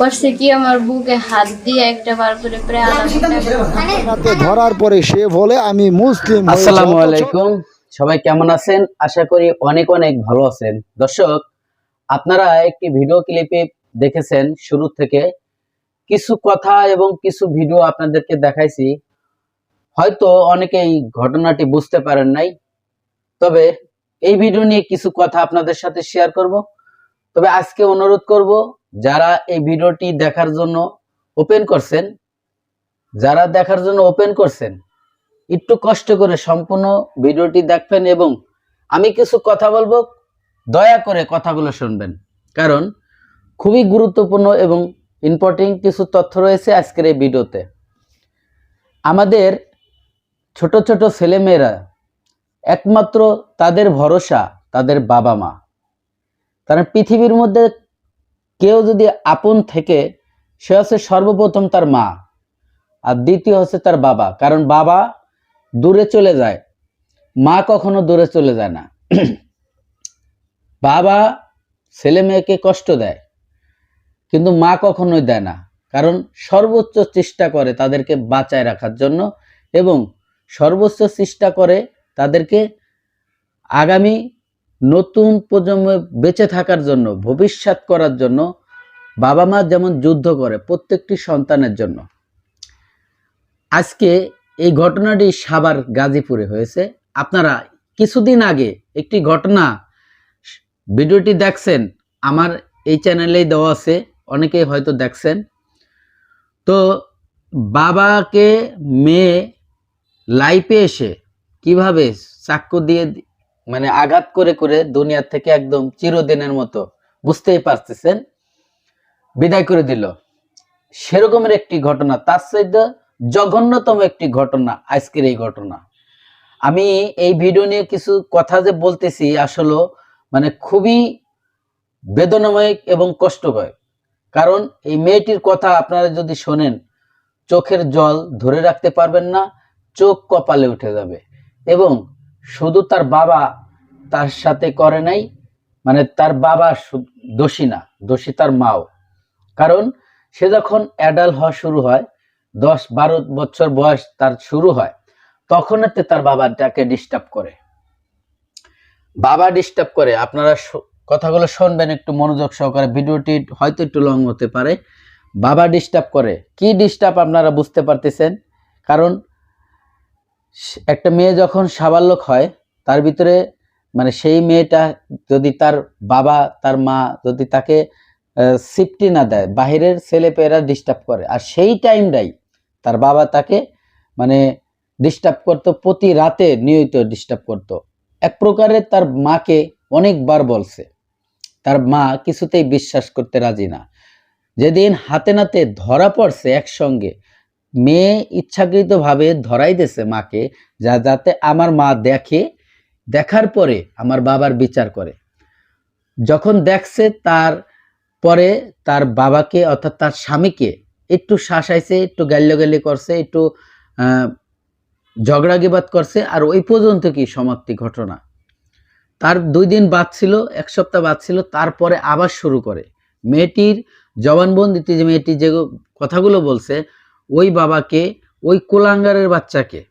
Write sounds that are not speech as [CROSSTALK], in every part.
করছে কি আমার বুকে হাত দিয়ে একটা বার করে প্রায় আধা ঘণ্টা হাতে ধরার পরে সে বলে আমি মুসলিম আসসালামু আলাইকুম। সবাই কেমন আছেন? আশা করি অনেক অনেক ভালো আছেন। দর্শক আপনারা একটি ভিডিও ক্লিপে দেখেছেন শুরু থেকে। কিছু কথা এবং কিছু ভিডিও আপনাদেরকে দেখাইছি। হয়তো অনেকেই ঘটনাটি বুঝতে পারেন নাই। তবে এই ভিডিও নিয়ে কিছু কথা আপনাদের সাথে শেয়ার করব। তবে আজকে অনুরোধ করব, যারা এই ভিডিওটি দেখার জন্য ওপেন করছেন, যারা দেখার জন্য ওপেন করছেন, একটু কষ্ট করে সম্পূর্ণ ভিডিওটি দেখবেন এবং আমি কিছু কথা বলব, দয়া করে কথাগুলো শুনবেন। কারণ খুবই গুরুত্বপূর্ণ এবং ইম্পর্টেন্ট কিছু তথ্য রয়েছে আজকের এই ভিডিওতে। আমাদের ছোট ছোট ছেলেমেয়েরা একমাত্র তাদের ভরসা তাদের বাবা মা কারণ পৃথিবীর মধ্যে কেউ যদি আপন থেকে, সে হচ্ছে সর্বপ্রথম তার মা আর দ্বিতীয় হচ্ছে তার বাবা। কারণ বাবা দূরে চলে যায়, মা কখনো দূরে চলে যায় না। [CLEARS THROAT] বাবা ছেলে মেয়েকে কষ্ট দেয়, কিন্তু মা কখনোই দেয় না। কারণ সর্বোচ্চ চেষ্টা করে তাদেরকে বাঁচায় রাখার জন্য এবং সর্বোচ্চ চেষ্টা করে তাদেরকে আগামী নতুন প্রজন্মে বেঁচে থাকার জন্য, ভবিষ্যৎ করার জন্য বাবা মা যেমন যুদ্ধ করে প্রত্যেকটি সন্তানের জন্য। আজকে এই ঘটনাটি সাবার গাজীপুরে হয়েছে। আপনারা কিছুদিন আগে একটি ঘটনা ভিডিওটি দেখছেন, আমার এই চ্যানেলেই দেওয়া আছে, অনেকেই হয়তো দেখছেন। তো বাবাকে মেয়ে লাইফে এসে কীভাবে চাক্কু দিয়ে মানে আঘাত করে করে দুনিয়ার থেকে একদম চিরদিনের মতো বুঝতেই পারতেছেন, বিদায় করে দিল। সেরকমের একটি ঘটনা, তার সাথে জঘন্যতম একটি ঘটনা আজকের এই ঘটনা। আমি এই ভিডিও নিয়ে কিছু কথা যে বলতেছি আসলে মানে খুবই বেদনাময় এবং কষ্টকর। কারণ এই মেয়েটির কথা আপনারা যদি শোনেন, চোখের জল ধরে রাখতে পারবেন না, চোখ কপালে উঠে যাবে। এবং শুধু তার বাবা তার সাথে করে নাই মানে তার বাবা দোষী না, দোষী তার মাও। কারণ সে যখন অ্যাডাল্ট হওয়া শুরু হয়, দশ বারো বছর বয়স তার শুরু হয়, তখন তার বাবা তাকে ডিস্টার্ব করে। বাবা ডিস্টার্ব করে। আপনারা কথাগুলো শুনবেন একটু মনোযোগ সহকারে। ভিডিওটি হয়তো একটু লং হতে পারে। বাবা ডিস্টার্ব করে। কি ডিস্টার্ব আপনারা বুঝতে পারতেছেন? কারণ একটা মেয়ে যখন সাবালক হয়, তার ভিতরে মানে সেই মেয়েটা যদি তার বাবা, তার মা যদি তাকে সিফটি না দেয়, বাহিরের ছেলেপেয়েরা ডিস্টার্ব করে। আর সেই টাইমটাই তার বাবা তাকে মানে ডিস্টার্ব করতো, প্রতি রাতে নিয়মিত ডিস্টার্ব করতো। এক প্রকারের তার মাকে অনেকবার বলছে, তার মা কিছুতেই বিশ্বাস করতে রাজি না। যেদিন হাতে নাতে ধরা পড়ছে একসঙ্গে মেয়ে ইচ্ছাকৃতভাবে ধরাই দিয়েছে মাকে, যা যাতে আমার মা দেখে, দেখার পরে আমার বাবার বিচার করে। যখন দেখছে তার পরে তার বাবাকে অর্থাৎ তার স্বামীকে একটু শাসাইছে, একটু গাল্যগালি করছে, একটু ঝগড়াগিবাদ করছে, আর ওই পর্যন্ত কি সমাপ্তি ঘটনা। তার দুই দিন বাদ ছিল, এক সপ্তাহ বাদ ছিল, তারপরে আবার শুরু করে। মেয়েটির জবানবন্দিতে যে মেয়েটি যে কথাগুলো বলছে ওই বাবাকে, ওই কোলাঙ্গারের বাচ্চাকে।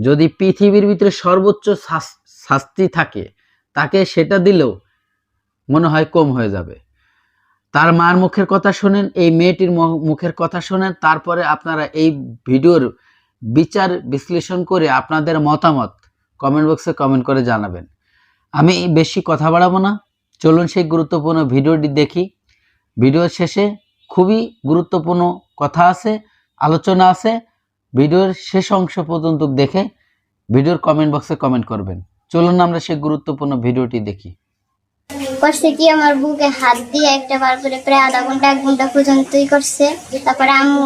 যদি পৃথিবীর ভিতরে সর্বোচ্চ শাস- শাস্তি থাকে, তাকে সেটা দিলেও মনে হয় কম হয়ে যাবে। তার মার মুখের কথা শোনেন, এই মেয়েটির মুখের কথা শোনেন, তারপরে আপনারা এই ভিডিওর বিচার বিশ্লেষণ করে আপনাদের মতামত কমেন্ট বক্সে কমেন্ট করে জানাবেন। আমি বেশি কথা বাড়াবো না। চলুন সেই গুরুত্বপূর্ণ ভিডিওটি দেখি। ভিডিওর শেষে খুবই গুরুত্বপূর্ণ কথা আছে। আলোচনা আছে। ভিডিওর শেষ অংশ পর্যন্ত দেখে ভিডিওর কমেন্ট বক্সে কমেন্ট করবেন। চলুন আমরা সেই গুরুত্বপূর্ণ ভিডিওটি দেখি। করছে কি? আমার বুকে হাত দিয়ে একটা বার করে প্রায় আধা ঘণ্টা, এক ঘণ্টা পর্যন্তই করছে। তারপরে আম্মু